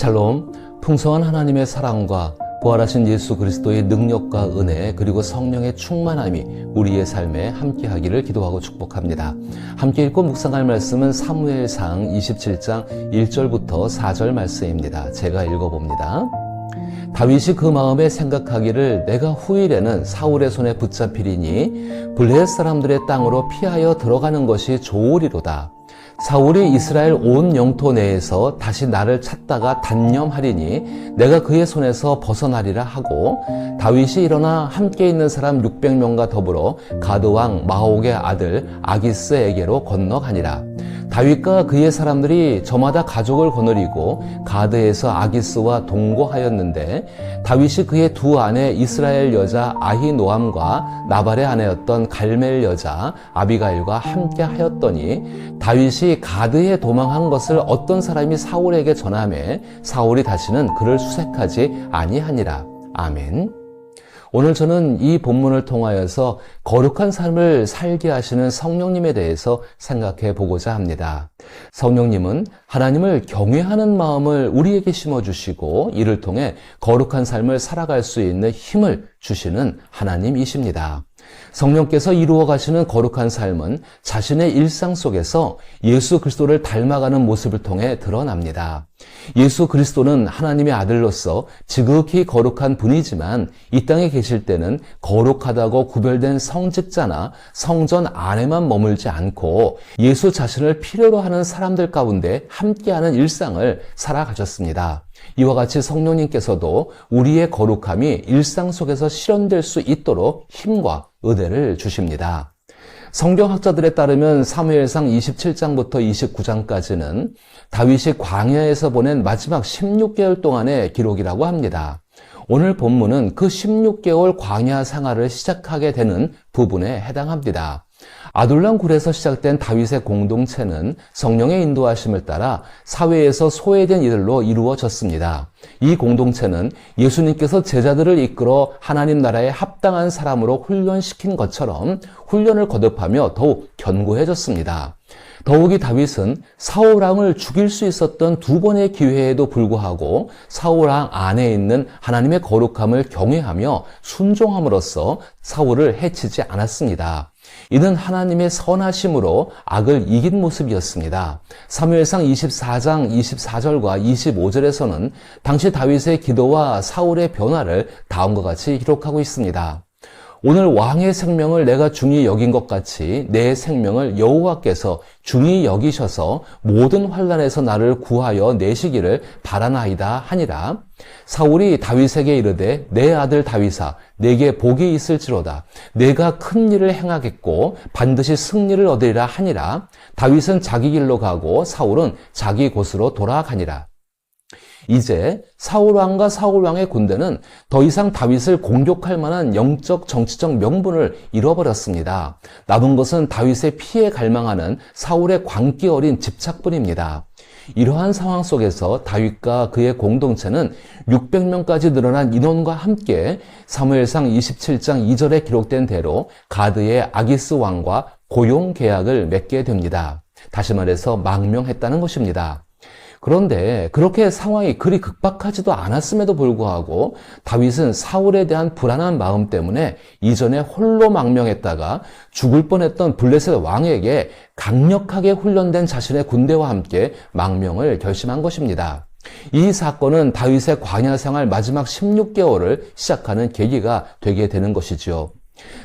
샬롬, 풍성한 하나님의 사랑과 부활하신 예수 그리스도의 능력과 은혜 그리고 성령의 충만함이 우리의 삶에 함께하기를 기도하고 축복합니다. 함께 읽고 묵상할 말씀은 사무엘상 27장 1절부터 4절 말씀입니다. 제가 읽어봅니다. 다윗이 그 마음에 생각하기를 내가 후일에는 사울의 손에 붙잡히리니 블레 사람들의 땅으로 피하여 들어가는 것이 좋으리로다. 사울이 이스라엘 온 영토 내에서 다시 나를 찾다가 단념하리니 내가 그의 손에서 벗어나리라 하고 다윗이 일어나 함께 있는 사람 600명과 더불어 가드왕 마옥의 아들 아기스에게로 건너가니라. 다윗과 그의 사람들이 저마다 가족을 거느리고 가드에서 아기스와 동거하였는데 다윗이 그의 두 아내 이스라엘 여자 아히노암과 나발의 아내였던 갈멜 여자 아비가일과 함께 하였더니 다윗이 가드에 도망한 것을 어떤 사람이 사울에게 전함에 사울이 다시는 그를 수색하지 아니하니라. 아멘. 오늘 저는 이 본문을 통하여서 거룩한 삶을 살게 하시는 성령님에 대해서 생각해 보고자 합니다. 성령님은 하나님을 경외하는 마음을 우리에게 심어주시고 이를 통해 거룩한 삶을 살아갈 수 있는 힘을 주시는 하나님이십니다. 성령께서 이루어 가시는 거룩한 삶은 자신의 일상 속에서 예수 그리스도를 닮아가는 모습을 통해 드러납니다. 예수 그리스도는 하나님의 아들로서 지극히 거룩한 분이지만 이 땅에 계실 때는 거룩하다고 구별된 성직자나 성전 안에만 머물지 않고 예수 자신을 필요로 하는 사람들 가운데 함께하는 일상을 살아가셨습니다. 이와 같이 성령님께서도 우리의 거룩함이 일상 속에서 실현될 수 있도록 힘과 은혜를 주십니다. 성경학자들에 따르면 사무엘상 27장부터 29장까지는 다윗이 광야에서 보낸 마지막 16개월 동안의 기록이라고 합니다. 오늘 본문은 그 16개월 광야 생활을 시작하게 되는 부분에 해당합니다. 아둘람 굴에서 시작된 다윗의 공동체는 성령의 인도하심을 따라 사회에서 소외된 이들로 이루어졌습니다. 이 공동체는 예수님께서 제자들을 이끌어 하나님 나라에 합당한 사람으로 훈련시킨 것처럼 훈련을 거듭하며 더욱 견고해졌습니다. 더욱이 다윗은 사울왕을 죽일 수 있었던 두 번의 기회에도 불구하고 사울왕 안에 있는 하나님의 거룩함을 경외하며 순종함으로써 사울을 해치지 않았습니다. 이는 하나님의 선하심으로 악을 이긴 모습이었습니다. 사무엘상 24장 24절과 25절에서는 당시 다윗의 기도와 사울의 변화를 다음과 같이 기록하고 있습니다. 오늘 왕의 생명을 내가 중히 여긴 것 같이 내 생명을 여호와께서 중히 여기셔서 모든 환란에서 나를 구하여 내시기를 바라나이다 하니라. 사울이 다윗에게 이르되 내 아들 다윗아 내게 복이 있을지로다. 내가 큰 일을 행하겠고 반드시 승리를 얻으리라 하니라. 다윗은 자기 길로 가고 사울은 자기 곳으로 돌아가니라. 이제 사울 왕과 사울 왕의 군대는 더 이상 다윗을 공격할 만한 영적 정치적 명분을 잃어버렸습니다. 남은 것은 다윗의 피해 갈망하는 사울의 광기 어린 집착뿐입니다. 이러한 상황 속에서 다윗과 그의 공동체는 600명까지 늘어난 인원과 함께 사무엘상 27장 2절에 기록된 대로 가드의 아기스 왕과 고용 계약을 맺게 됩니다. 다시 말해서 망명했다는 것입니다. 그런데 그렇게 상황이 그리 급박하지도 않았음에도 불구하고 다윗은 사울에 대한 불안한 마음 때문에 이전에 홀로 망명했다가 죽을 뻔했던 블레셋 왕에게 강력하게 훈련된 자신의 군대와 함께 망명을 결심한 것입니다. 이 사건은 다윗의 광야 생활 마지막 16개월을 시작하는 계기가 되게 되는 것이지요.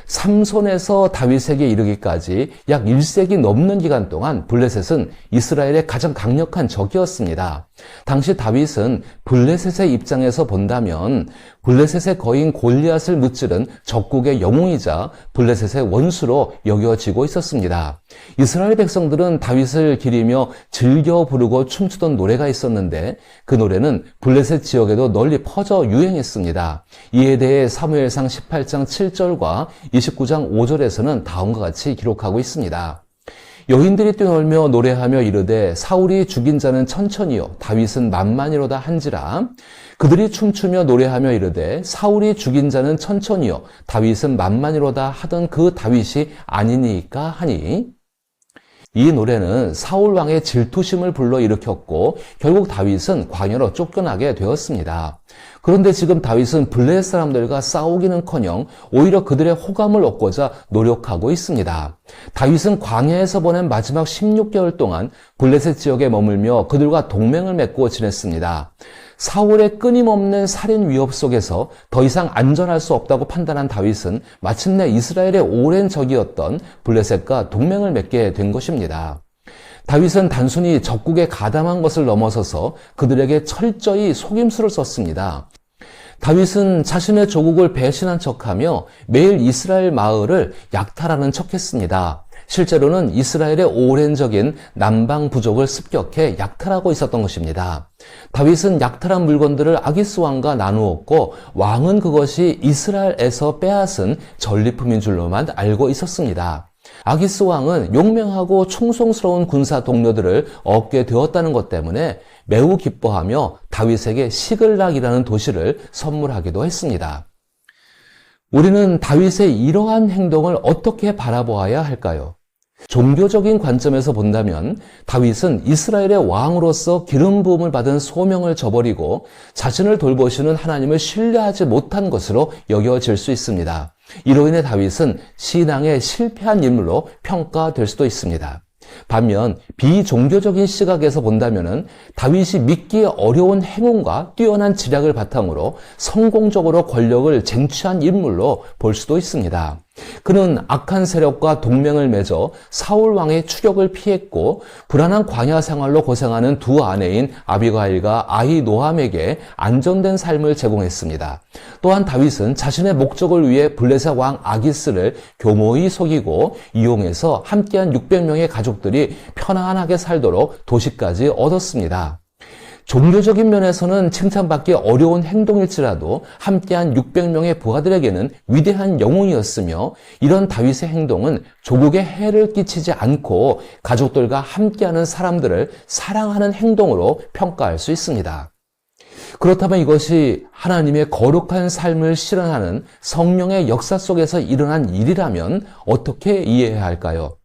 삼손에서 다윗에게 이르기까지 약 1세기 넘는 기간 동안 블레셋은 이스라엘의 가장 강력한 적이었습니다. 당시 다윗은 블레셋의 입장에서 본다면 블레셋의 거인 골리앗을 무찌른 적국의 영웅이자 블레셋의 원수로 여겨지고 있었습니다. 이스라엘 백성들은 다윗을 기리며 즐겨 부르고 춤추던 노래가 있었는데 그 노래는 블레셋 지역에도 널리 퍼져 유행했습니다. 이에 대해 사무엘상 18장 7절과 29장 5절에서는 다음과 같이 기록하고 있습니다. 여인들이 뛰놀며 노래하며 이르되 사울이 죽인 자는 천천히요. 다윗은 만만이로다 한지라. 그들이 춤추며 노래하며 이르되 사울이 죽인 자는 천천히요. 다윗은 만만이로다 하던 그 다윗이 아니니까 하니. 이 노래는 사울 왕의 질투심을 불러 일으켰고 결국 다윗은 광야로 쫓겨나게 되었습니다. 그런데 지금 다윗은 블레 사람들과 싸우기는커녕 오히려 그들의 호감을 얻고자 노력하고 있습니다. 다윗은 광야에서 보낸 마지막 16개월 동안 블레셋 지역에 머물며 그들과 동맹을 맺고 지냈습니다. 사울의 끊임없는 살인 위협 속에서 더 이상 안전할 수 없다고 판단한 다윗은 마침내 이스라엘의 오랜 적이었던 블레셋과 동맹을 맺게 된 것입니다. 다윗은 단순히 적국에 가담한 것을 넘어서서 그들에게 철저히 속임수를 썼습니다. 다윗은 자신의 조국을 배신한 척하며 매일 이스라엘 마을을 약탈하는 척했습니다. 실제로는 이스라엘의 오랜 적인 남방 부족을 습격해 약탈하고 있었던 것입니다. 다윗은 약탈한 물건들을 아기스 왕과 나누었고 왕은 그것이 이스라엘에서 빼앗은 전리품인 줄로만 알고 있었습니다. 아기스 왕은 용맹하고 충성스러운 군사 동료들을 얻게 되었다는 것 때문에 매우 기뻐하며 다윗에게 시글락이라는 도시를 선물하기도 했습니다. 우리는 다윗의 이러한 행동을 어떻게 바라보아야 할까요? 종교적인 관점에서 본다면 다윗은 이스라엘의 왕으로서 기름 부음을 받은 소명을 저버리고 자신을 돌보시는 하나님을 신뢰하지 못한 것으로 여겨질 수 있습니다. 이로 인해 다윗은 신앙에 실패한 인물로 평가될 수도 있습니다. 반면 비종교적인 시각에서 본다면 다윗이 믿기 어려운 행운과 뛰어난 지략을 바탕으로 성공적으로 권력을 쟁취한 인물로 볼 수도 있습니다. 그는 악한 세력과 동맹을 맺어 사울 왕의 추격을 피했고 불안한 광야 생활로 고생하는 두 아내인 아비가일과 아이 노함에게 안전된 삶을 제공했습니다. 또한 다윗은 자신의 목적을 위해 블레셋 왕 아기스를 교모히 속이고 이용해서 함께한 600명의 가족들이 편안하게 살도록 도시까지 얻었습니다. 종교적인 면에서는 칭찬받기 어려운 행동일지라도 함께한 600명의 부하들에게는 위대한 영웅이었으며 이런 다윗의 행동은 조국에 해를 끼치지 않고 가족들과 함께하는 사람들을 사랑하는 행동으로 평가할 수 있습니다. 그렇다면 이것이 하나님의 거룩한 삶을 실현하는 성령의 역사 속에서 일어난 일이라면 어떻게 이해해야 할까요?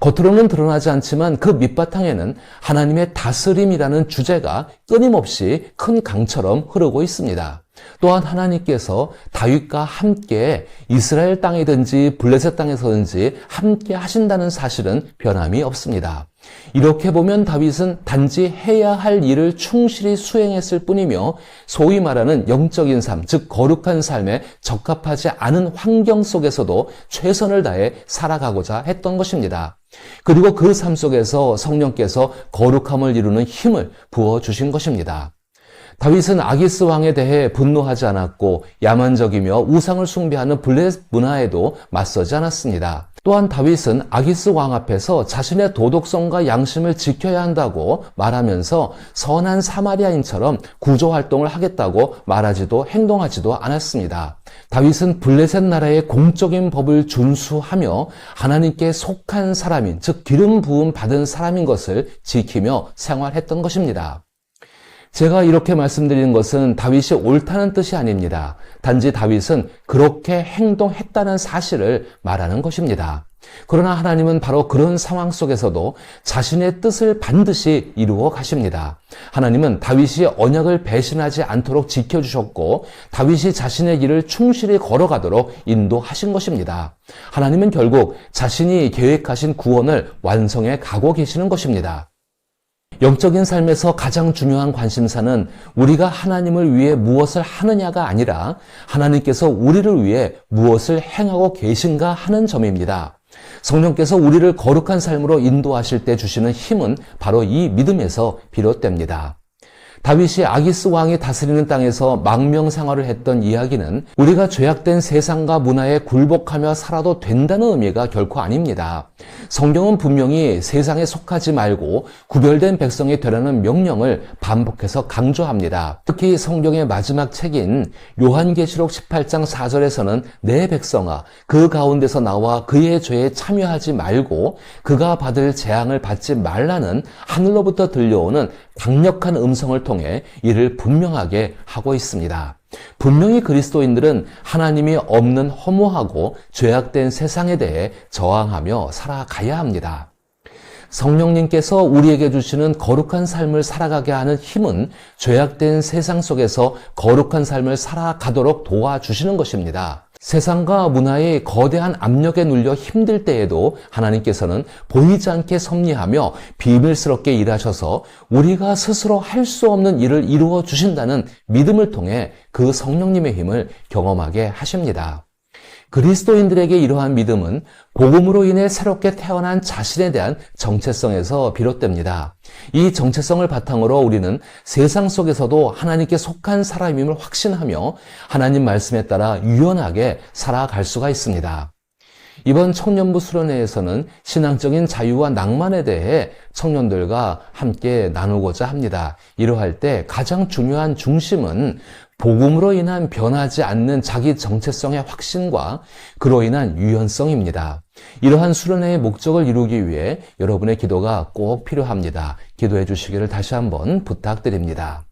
겉으로는 드러나지 않지만 그 밑바탕에는 하나님의 다스림이라는 주제가 끊임없이 큰 강처럼 흐르고 있습니다. 또한 하나님께서 다윗과 함께 이스라엘 땅이든지 블레셋 땅에서든지 함께 하신다는 사실은 변함이 없습니다. 이렇게 보면 다윗은 단지 해야 할 일을 충실히 수행했을 뿐이며 소위 말하는 영적인 삶, 즉 거룩한 삶에 적합하지 않은 환경 속에서도 최선을 다해 살아가고자 했던 것입니다. 그리고 그 삶 속에서 성령께서 거룩함을 이루는 힘을 부어 주신 것입니다. 다윗은 아기스 왕에 대해 분노하지 않았고 야만적이며 우상을 숭배하는 블레셋 문화에도 맞서지 않았습니다. 또한 다윗은 아기스 왕 앞에서 자신의 도덕성과 양심을 지켜야 한다고 말하면서 선한 사마리아인처럼 구조 활동을 하겠다고 말하지도 행동하지도 않았습니다. 다윗은 블레셋 나라의 공적인 법을 준수하며 하나님께 속한 사람인 즉 기름 부음 받은 사람인 것을 지키며 생활했던 것입니다. 제가 이렇게 말씀드리는 것은 다윗이 옳다는 뜻이 아닙니다. 단지 다윗은 그렇게 행동했다는 사실을 말하는 것입니다. 그러나 하나님은 바로 그런 상황 속에서도 자신의 뜻을 반드시 이루어 가십니다. 하나님은 다윗이 언약을 배신하지 않도록 지켜주셨고 다윗이 자신의 길을 충실히 걸어가도록 인도하신 것입니다. 하나님은 결국 자신이 계획하신 구원을 완성해 가고 계시는 것입니다. 영적인 삶에서 가장 중요한 관심사는 우리가 하나님을 위해 무엇을 하느냐가 아니라 하나님께서 우리를 위해 무엇을 행하고 계신가 하는 점입니다. 성령께서 우리를 거룩한 삶으로 인도하실 때 주시는 힘은 바로 이 믿음에서 비롯됩니다. 다윗이 아기스 왕이 다스리는 땅에서 망명 생활을 했던 이야기는 우리가 죄악된 세상과 문화에 굴복하며 살아도 된다는 의미가 결코 아닙니다. 성경은 분명히 세상에 속하지 말고 구별된 백성이 되라는 명령을 반복해서 강조합니다. 특히 성경의 마지막 책인 요한계시록 18장 4절에서는 내 백성아 그 가운데서 나와 그의 죄에 참여하지 말고 그가 받을 재앙을 받지 말라는 하늘로부터 들려오는 강력한 음성을 통해 이를 분명하게 하고 있습니다. 분명히 그리스도인들은 하나님이 없는 허무하고 죄악된 세상에 대해 저항하며 살아가야 합니다. 성령님께서 우리에게 주시는 거룩한 삶을 살아가게 하는 힘은 죄악된 세상 속에서 거룩한 삶을 살아가도록 도와주시는 것입니다. 세상과 문화의 거대한 압력에 눌려 힘들 때에도 하나님께서는 보이지 않게 섭리하며 비밀스럽게 일하셔서 우리가 스스로 할 수 없는 일을 이루어 주신다는 믿음을 통해 그 성령님의 힘을 경험하게 하십니다. 그리스도인들에게 이러한 믿음은 복음으로 인해 새롭게 태어난 자신에 대한 정체성에서 비롯됩니다. 이 정체성을 바탕으로 우리는 세상 속에서도 하나님께 속한 사람임을 확신하며 하나님 말씀에 따라 유연하게 살아갈 수가 있습니다. 이번 청년부 수련회에서는 신앙적인 자유와 낭만에 대해 청년들과 함께 나누고자 합니다. 이러할 때 가장 중요한 중심은 복음으로 인한 변하지 않는 자기 정체성의 확신과 그로 인한 유연성입니다. 이러한 수련회의 목적을 이루기 위해 여러분의 기도가 꼭 필요합니다. 기도해 주시기를 다시 한번 부탁드립니다.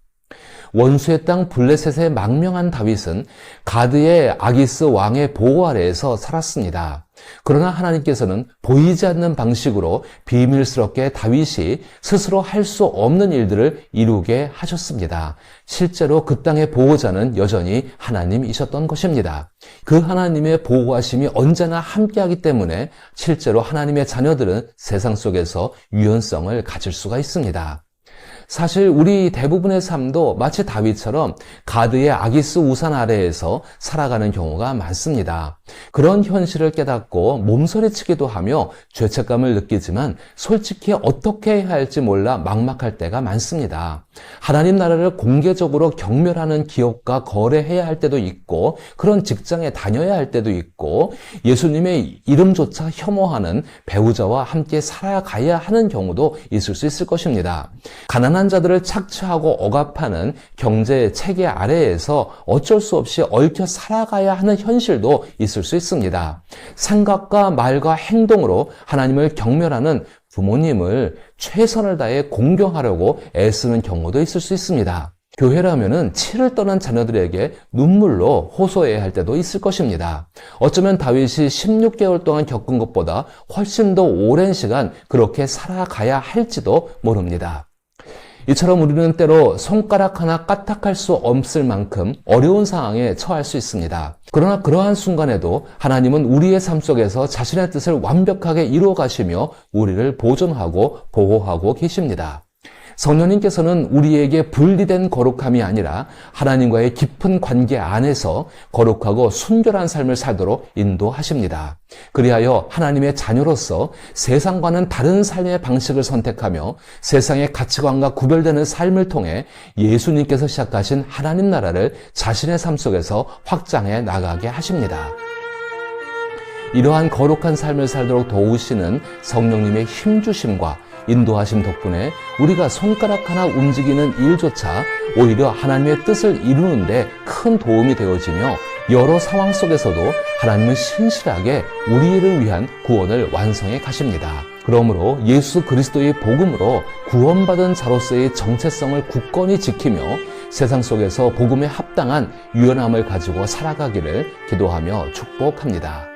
원수의 땅 블레셋의 망명한 다윗은 가드의 아기스 왕의 보호 아래에서 살았습니다. 그러나 하나님께서는 보이지 않는 방식으로 비밀스럽게 다윗이 스스로 할 수 없는 일들을 이루게 하셨습니다. 실제로 그 땅의 보호자는 여전히 하나님이셨던 것입니다. 그 하나님의 보호하심이 언제나 함께하기 때문에 실제로 하나님의 자녀들은 세상 속에서 유연성을 가질 수가 있습니다. 사실 우리 대부분의 삶도 마치 다윗처럼 가드의 아기스 우산 아래에서 살아가는 경우가 많습니다. 그런 현실을 깨닫고 몸서리치기도 하며 죄책감을 느끼지만 솔직히 어떻게 해야 할지 몰라 막막할 때가 많습니다. 하나님 나라를 공개적으로 경멸하는 기업과 거래해야 할 때도 있고 그런 직장에 다녀야 할 때도 있고 예수님의 이름조차 혐오하는 배우자와 함께 살아가야 하는 경우도 있을 수 있을 것입니다. 가난한 자들을 착취하고 억압하는 경제 체계 아래에서 어쩔 수 없이 얽혀 살아가야 하는 현실도 있을 수 있습니다. 생각과 말과 행동으로 하나님을 경멸하는 부모님을 최선을 다해 공경하려고 애쓰는 경우도 있을 수 있습니다. 교회라면은 치를 떠난 자녀들에게 눈물로 호소해야 할 때도 있을 것입니다. 어쩌면 다윗이 16개월 동안 겪은 것보다 훨씬 더 오랜 시간 그렇게 살아가야 할지도 모릅니다. 이처럼 우리는 때로 손가락 하나 까딱할 수 없을 만큼 어려운 상황에 처할 수 있습니다. 그러나 그러한 순간에도 하나님은 우리의 삶 속에서 자신의 뜻을 완벽하게 이루어 가시며 우리를 보존하고 보호하고 계십니다. 성령님께서는 우리에게 분리된 거룩함이 아니라 하나님과의 깊은 관계 안에서 거룩하고 순결한 삶을 살도록 인도하십니다. 그리하여 하나님의 자녀로서 세상과는 다른 삶의 방식을 선택하며 세상의 가치관과 구별되는 삶을 통해 예수님께서 시작하신 하나님 나라를 자신의 삶 속에서 확장해 나가게 하십니다. 이러한 거룩한 삶을 살도록 도우시는 성령님의 힘주심과 인도하심 덕분에 우리가 손가락 하나 움직이는 일조차 오히려 하나님의 뜻을 이루는데 큰 도움이 되어지며 여러 상황 속에서도 하나님은 신실하게 우리를 위한 구원을 완성해 가십니다. 그러므로 예수 그리스도의 복음으로 구원받은 자로서의 정체성을 굳건히 지키며 세상 속에서 복음에 합당한 유연함을 가지고 살아가기를 기도하며 축복합니다.